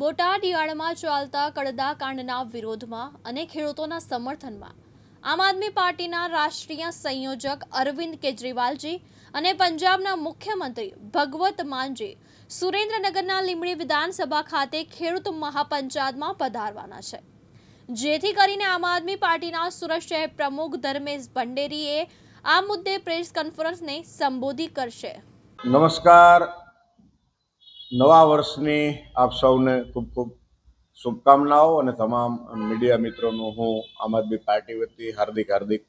બોટાદ યાર્ડમાં ચાલતા કડદા કાંડના વિરોધમાં અને ખેડૂતોના સમર્થનમાં આમ આદમી પાર્ટીના રાષ્ટ્રીય સંયોજક અરવિંદ કેજરીવાલજી અને પંજાબના મુખ્યમંત્રી ભગવત માનજી સુરેન્દ્રનગરના લીંબડી વિધાનસભા ખાતે ખેડૂત મહાપંચાયતમાં પધારવાના છે. જેથી કરીને આમ આદમી પાર્ટીના સુરત શહેર પ્રમુખ ધર્મેશ ભંડેરીએ આ મુદ્દે પ્રેસ કોન્ફરન્સને સંબોધી કરશે. નમસ્કાર. નવા વર્ષની આપ સૌને ખૂબ ખૂબ શુભકામનાઓ અને તમામ મીડિયા મિત્રોનું હું આમ આદમી પાર્ટી વતી હાર્દિક હાર્દિક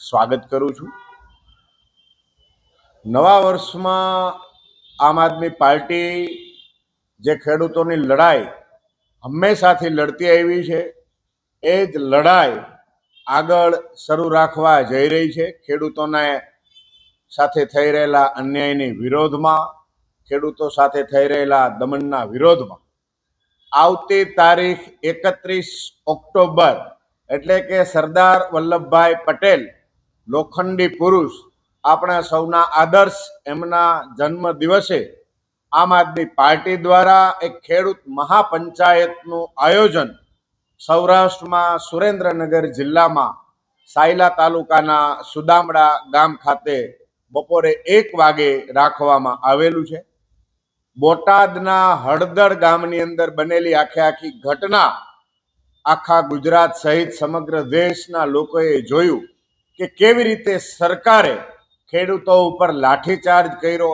સ્વાગત કરું છું. નવા વર્ષમાં આમ આદમી પાર્ટી જે ખેડૂતોની લડાઈ હંમેશાથી લડતી આવી છે, એ જ લડાઈ આગળ શરૂ રાખવા જઈ રહી છે. ખેડૂતોને સાથે થઈ રહેલા અન્યાયની વિરોધમાં ખેડૂતો સાથે થઈ રહેલા દમનના વિરોધમાં આવતી તારીખ એકત્રીસ ઓક્ટોબર એટલે કે સરદાર વલ્લભભાઈ પટેલ, લોખંડી પુરુષ, આપણા સૌના આદર્શ એમના જન્મ દિવસે આમ આદમી પાર્ટી દ્વારા એક ખેડૂત મહાપંચાયતનું આયોજન સૌરાષ્ટ્રમાં સુરેન્દ્રનગર જિલ્લામાં સાયલા તાલુકાના સુદામડા ગામ ખાતે બપોરે એક વાગે રાખવામાં આવેલું છે. બોટાદના હળદર ગામની અંદર બનેલી આખે આખી ઘટના આખા ગુજરાત સહિત સમગ્ર દેશના લોકોએ જોયું કે કેવી રીતે સરકારે ખેડૂતો ઉપર લાઠીચાર્જ કર્યો,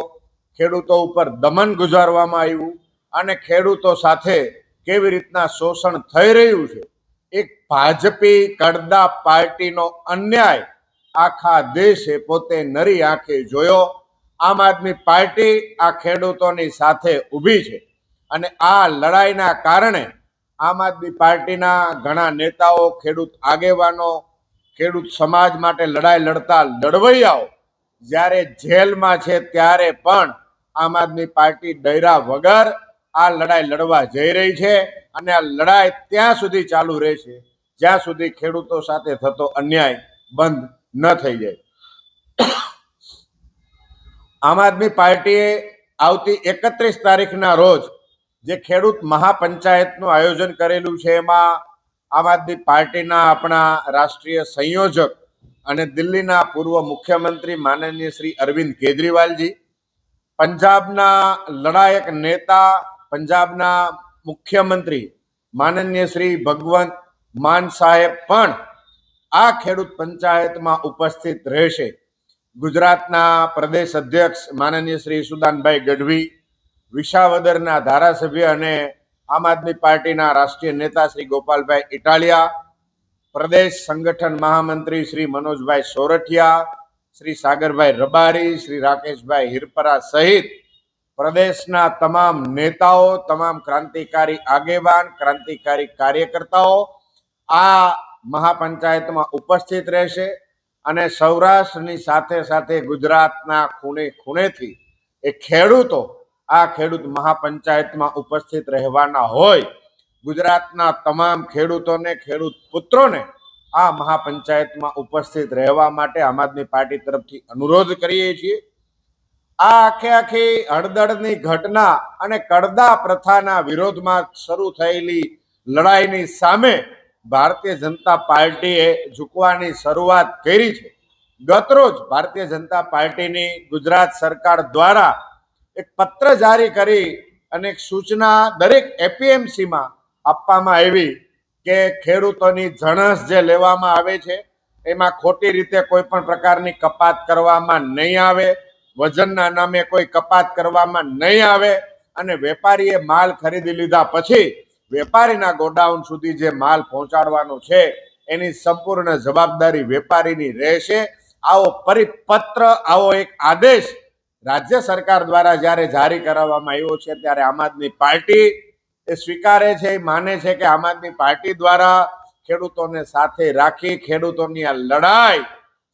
ખેડૂતો ઉપર દમન ગુજારવામાં આવ્યું અને ખેડૂતો સાથે કેવી રીતના શોષણ થઈ રહ્યું છે, એક ભાજપી કડદા પાર્ટીનો અન્યાય આખા દેશે પોતે નરી આંખે જોયો આમ આદમી પાર્ટી આ ખેડૂતોની સાથે ઊભી છે. અને આ લડાઈના કારણે આમ આદમી પાર્ટીના ઘણા નેતાઓ, ખેડૂત આગેવાનો, ખેડૂત સમાજ માટે લડાઈ લડતા લડવૈયાઓ જ્યારે જેલમાં છે ત્યારે પણ આમ આદમી પાર્ટી ડૈરા વગર આ લડાઈ લડવા જઈ રહી છે અને આ લડાઈ ત્યાં સુધી ચાલુ રહેશે, જ્યાં સુધી ખેડૂતો સાથે થતો અન્યાય બંધ ન થઈ જાય. આમ આદમી પાર્ટીએ આવતી એકત્રીસ તારીખના રોજ જે ખેડૂત મહાપંચાયતનું આયોજન કરેલું છે, એમાં આમ આદમી પાર્ટીના આપણા રાષ્ટ્રીય સંયોજક અને દિલ્હીના પૂર્વ મુખ્યમંત્રી માનનીય શ્રી અરવિંદ કેજરીવાલજી, પંજાબના લડાયક નેતા, પંજાબના મુખ્યમંત્રી માનનીય શ્રી ભગવંત માન સાહેબ પણ આ ખેડૂત પંચાયતમાં ઉપસ્થિત રહેશે. ગુજરાતના પ્રદેશ અધ્યક્ષ માનનીય શ્રી સુદાનભાઈ ગઢવી, વિસાવદરના ધારાસભ્ય અને આમ આદમી પાર્ટીના રાષ્ટ્રીય નેતા શ્રી ગોપાલભાઈ ઇટાલિયા, પ્રદેશ સંગઠન મહામંત્રી શ્રી મનોજભાઈ સોરઠિયા, શ્રી સાગરભાઈ રબારી, શ્રી રાકેશભાઈ હિરપરા સહિત પ્રદેશના તમામ નેતાઓ, તમામ ક્રાંતિકારી આગેવાન, ક્રાંતિકારી કાર્યકર્તાઓ આ મહાપંચાયતમાં ઉપસ્થિત રહેશે. અને સૌરાષ્ટ્રની સાથે સાથે ગુજરાતના ખૂણે ખૂણેથી એ ખેડૂતો આ ખેડૂત મહાપંચાયતમાં ઉપસ્થિત રહેવાના હોય, ગુજરાતના તમામ ખેડૂતોને, ખેડૂત પુત્રોને આ મહાપંચાયતમાં ઉપસ્થિત રહેવા માટે આમ આદમી પાર્ટી તરફથી અનુરોધ કરીએ છીએ. આ આખે આખી હળદળની ઘટના અને કડદા પ્રથાના વિરોધમાં શરૂ થયેલી લડાઈની સામે ભારતીય જનતા પાર્ટીએ ઝૂકવાની શરૂઆત કરી છે. ગતરોજ ભારતીય જનતા પાર્ટીની ગુજરાત સરકાર દ્વારા એક પત્ર જારી કરી અને એક સૂચના દરેક એપીએમસીમાં આપવામાં આવી કે ખેડૂતોની જણસ જે લેવામાં આવે છે, એમાં ખોટી રીતે કોઈ પણ પ્રકારની કપાત કરવામાં નહીં આવે, વજનના નામે કોઈ કપાત કરવામાં નહીં આવે અને વેપારીએ માલ ખરીદી લીધા પછી વેપારીના ગોડાઉન સુધી જે માલ પહોંચાડવાનો છે, એની સંપૂર્ણ જવાબદારી વેપારીની રહેશે. આવો પરિપત્ર, આવો એક આદેશ રાજ્ય સરકાર દ્વારા જ્યારે જારી કરાવવામાં આવ્યો છે, ત્યારે આમ આદમી પાર્ટી એ સ્વીકારે છે, એ માને છે કે આમ આદમી પાર્ટી દ્વારા ખેડૂતોને સાથે રાખી, ખેડૂતોની આ લડાઈ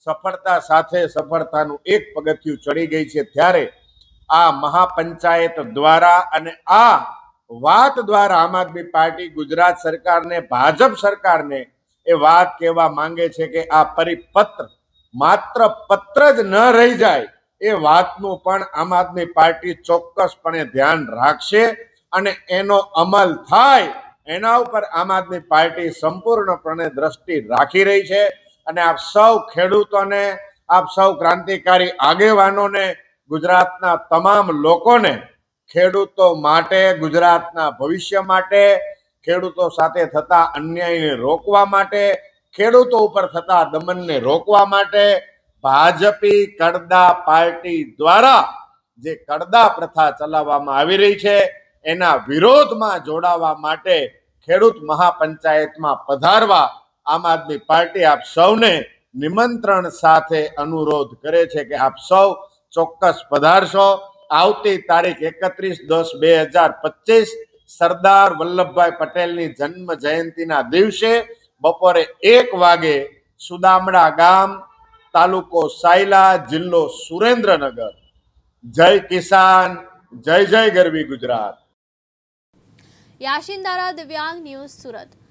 સફળતા સાથે સફળતાનું એક પગથિયું ચડી ગઈ છે. ત્યારે આ મહાપંચાયત દ્વારા અને આ વાત દ્વારા આમ આદમી પાર્ટી ગુજરાત સરકારને, ભાજપ સરકારને એ વાત કહેવા માંગે છે કે આ પરિપત્ર માત્ર પત્ર જ ન રહી જાય એ વાતનું પણ આમ આદમી પાર્ટી ચોક્કસપણે ધ્યાન રાખશે અને એનો અમલ થાય એના ઉપર આમ આદમી પાર્ટી સંપૂર્ણપણે દ્રષ્ટિ રાખી રહી છે અને આપ સૌ ખેડૂતોને, આપ સૌ ક્રાંતિકારી આગેવાનોને, ગુજરાતના તમામ લોકોને ખેડૂતો માટે, ગુજરાતના ભવિષ્ય માટે, ખેડૂતો સાથે થતા અન્યાયને રોકવા માટે, ખેડૂતો ઉપર થતા દમનને રોકવા માટે ભાજપી કડદા પાર્ટી દ્વારા જે કડદા પ્રથા ચલાવવામાં આવી રહી છે, એના વિરોધમાં જોડાવા માટે ખેડૂત મહાપંચાયતમાં પધારવા આમ આદમી પાર્ટી આપ સૌને નિમંત્રણ સાથે અનુરોધ કરે છે કે આપ સૌ ચોક્કસ પધારશો. આવતી તારીખ એકત્રીસ દસ બે હજાર પચીસ સરદાર વલ્લભભાઈ પટેલની જન્મ જયંતિના દિવસે બપોરે એક વાગે સુદામડા ગામ, તાલુકો સાયલા, જિલ્લો સુરેન્દ્રનગર. જય કિસાન, જય જય ગરવી ગુજરાત. યાશિન દારા દિવ્યાંગ ન્યૂઝ સુરત.